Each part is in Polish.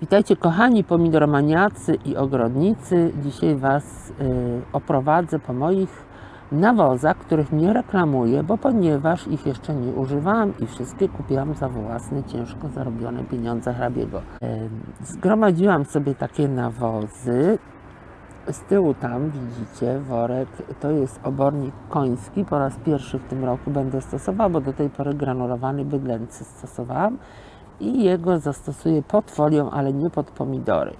Witajcie kochani pomidoromaniacy i ogrodnicy. Dzisiaj Was y, oprowadzę po moich nawozach, których nie reklamuję, bo ponieważ ich jeszcze nie używałam i wszystkie kupiłam za własne, ciężko zarobione pieniądze hrabiego. Y, zgromadziłam sobie takie nawozy. Z tyłu tam widzicie worek, to jest obornik koński. Po raz pierwszy w tym roku będę stosowała, bo do tej pory granulowany bydlęcy stosowałam i jego zastosuję pod folią, ale nie pod pomidory.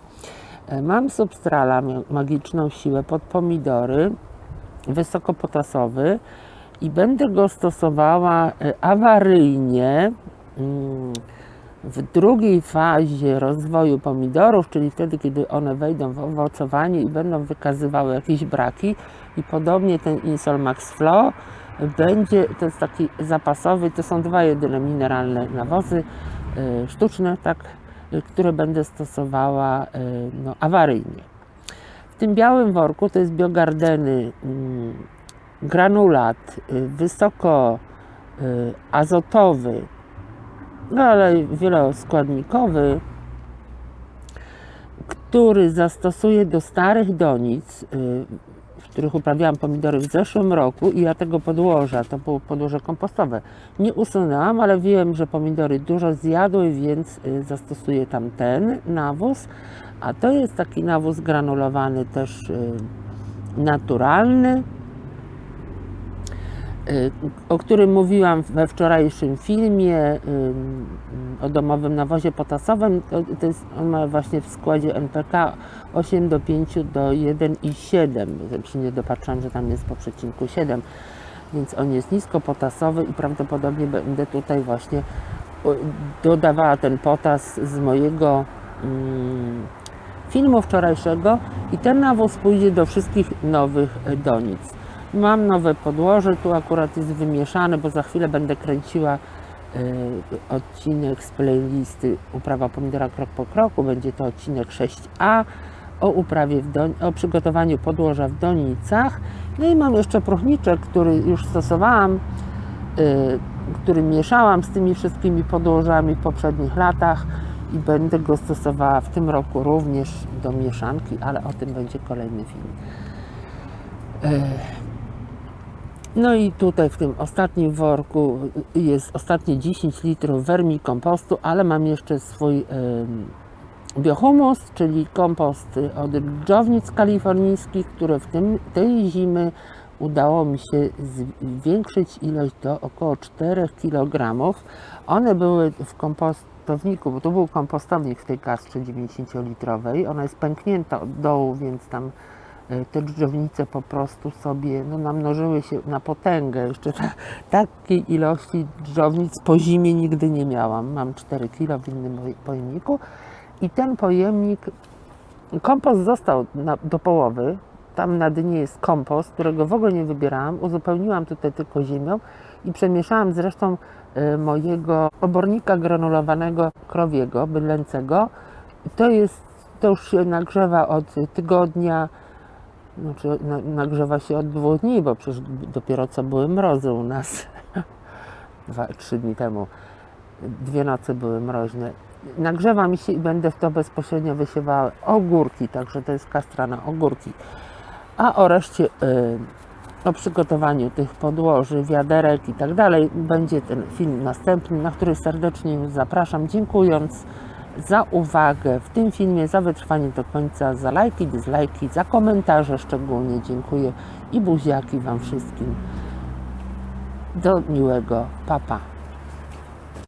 E, Mam substrala, magiczną siłę pod pomidory, wysokopotasowy i będę go stosowała e, awaryjnie mm, w drugiej fazie rozwoju pomidorów, czyli wtedy, kiedy one wejdą w owocowanie i będą wykazywały jakieś braki i podobnie ten Insol Max Flow będzie, to jest taki zapasowy, to są dwa jedyne mineralne nawozy, sztuczne, tak, y, które będę stosowała y, no, awaryjnie. W tym białym worku to jest biogardeny mm, granulat y, wysoko y, azotowy, no ale wieloskładnikowy, który zastosuję do starych donic, y, których uprawiałam pomidory w zeszłym roku i ja tego podłoża, to było podłoże kompostowe, nie usunęłam, ale wiem, że pomidory dużo zjadły, więc y, zastosuję tam ten nawóz, a to jest taki nawóz granulowany też y, naturalny, y, o którym mówiłam we wczorajszym filmie o domowym nawozie potasowym. To, jest, on ma właśnie w składzie NPK 8 do 5 do 1,7. Ja się nie dopatrzyłam, że tam jest po przecinku 7, więc on jest niskopotasowy i prawdopodobnie będę tutaj właśnie dodawała ten potas z mojego mm, filmu wczorajszego i ten nawóz pójdzie do wszystkich nowych donic. Mam nowe podłoże, tu akurat jest wymieszane, bo za chwilę będę kręciła odcinek z playlisty Uprawa pomidora krok po kroku. Będzie to odcinek 6a o uprawie, w o przygotowaniu podłoża w donicach. No i mam jeszcze próchniczek, który już stosowałam, y, który mieszałam z tymi wszystkimi podłożami w poprzednich latach i będę go stosowała w tym roku również do mieszanki, ale o tym będzie kolejny film. Y, No i tutaj w tym ostatnim worku jest ostatnie 10 litrów wermikompostu, ale mam jeszcze swój biohumus, czyli kompost od dżdżownic kalifornijskich, które w tym, tej zimy udało mi się zwiększyć ilość do około 4 kg. One były w kompostowniku, bo to był kompostownik w tej kastrze 90-litrowej. Ona jest pęknięta od dołu, więc tam te dżdżownice po prostu sobie no, namnożyły się na potęgę. Jeszcze ta, takiej ilości dżdżownic po zimie nigdy nie miałam. Mam 4 kg w innym poj- pojemniku. I ten pojemnik, kompost został na, do połowy. Tam na dnie jest kompost, którego w ogóle nie wybierałam. Uzupełniłam tutaj tylko ziemią i przemieszałam z resztą e, mojego obornika granulowanego krowiego, bydlęcego. To jest, to już się nagrzewa od tygodnia, znaczy na, nagrzewa się od dwóch dni, bo przecież dopiero co były mrozy u nas. Dwa, trzy dni temu. Dwie noce były mroźne. Nagrzewa mi się i będę w to bezpośrednio wysiewała ogórki, także to jest kastra na ogórki. A o reszcie, y, o przygotowaniu tych podłoży, wiaderek i tak dalej, będzie ten film następny, na który serdecznie już zapraszam, dziękując za uwagę w tym filmie, za wytrwanie do końca, za lajki, dizlajki, za komentarze szczególnie dziękuję i buziaki Wam wszystkim. Do miłego, papa. Pa.